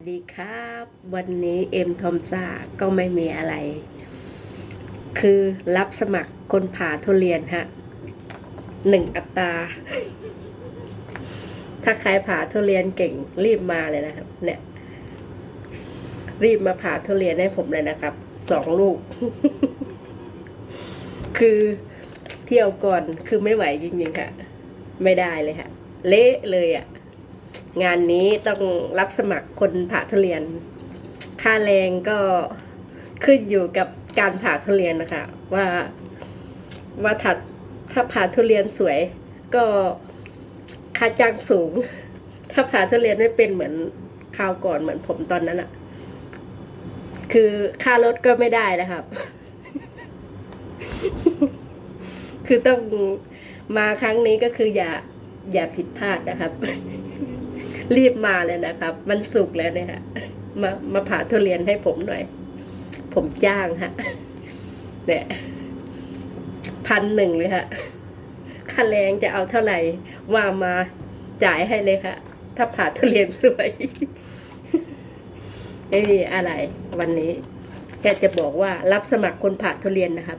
ดีครับ วันนี้เอ็มทอมซ่าก็ไม่มีอะไร คือรับสมัครคนผ่าทุเรียนฮะหนึ่งอัตรา ถ้าใครผ่าทุเรียนเก่งรีบมาเลยนะครับ เนี่ย รีบมาผ่าทุเรียนให้ผมเลยนะครับสองลูก คือเที่ยวก่อนคือไม่ไหวจริงๆค่ะ ไม่ได้เลยค่ะ เละเลยอะ งานนี้ต้องรับสมัครคนผ่าทุเรียน ค่าแรงก็ขึ้นอยู่กับการผ่าทุเรียนนะคะ ว่าว่าถ้าถ้าผ่าทุเรียนสวย ก็ค่าจ้างสูง ถ้าผ่าทุเรียนไม่เป็นเหมือนคราวก่อนเหมือนผมตอนนั้นอะคือค่ารถก็ไม่ได้นะครับ คือต้องมาครั้งนี้ก็คืออย่าอย่าผิดพลาดนะครับ รีบมาเลยนะครับ มันสุกแล้วเนี่ยฮะมามาผ่าทุเรียนให้ผมหน่อย ผมจ้างฮะเนี่ยพันหนึ่งเลยฮะค่าแรงจะเอาเท่าไหร่ ว่ามาจ่ายให้เลยค่ะ ถ้าผ่าทุเรียนสวยไม่มีอะไร วันนี้แกจะบอกว่ารับสมัครคนผ่าทุเรียนนะครับ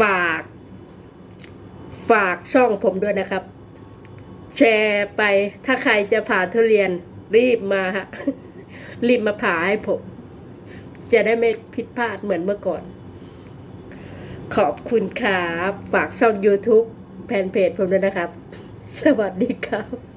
ฝาก ฝากช่องผมด้วยนะครับ แชร์ไป ถ้าใครจะผ่าทุเรียนรีบมาฮะรีบมาผ่าให้ผม จะได้ไม่ผิดพลาดเหมือนเมื่อก่อน ขอบคุณครับ ฝากช่อง YouTube แฟนเพจผมด้วยนะครับ สวัสดีครับ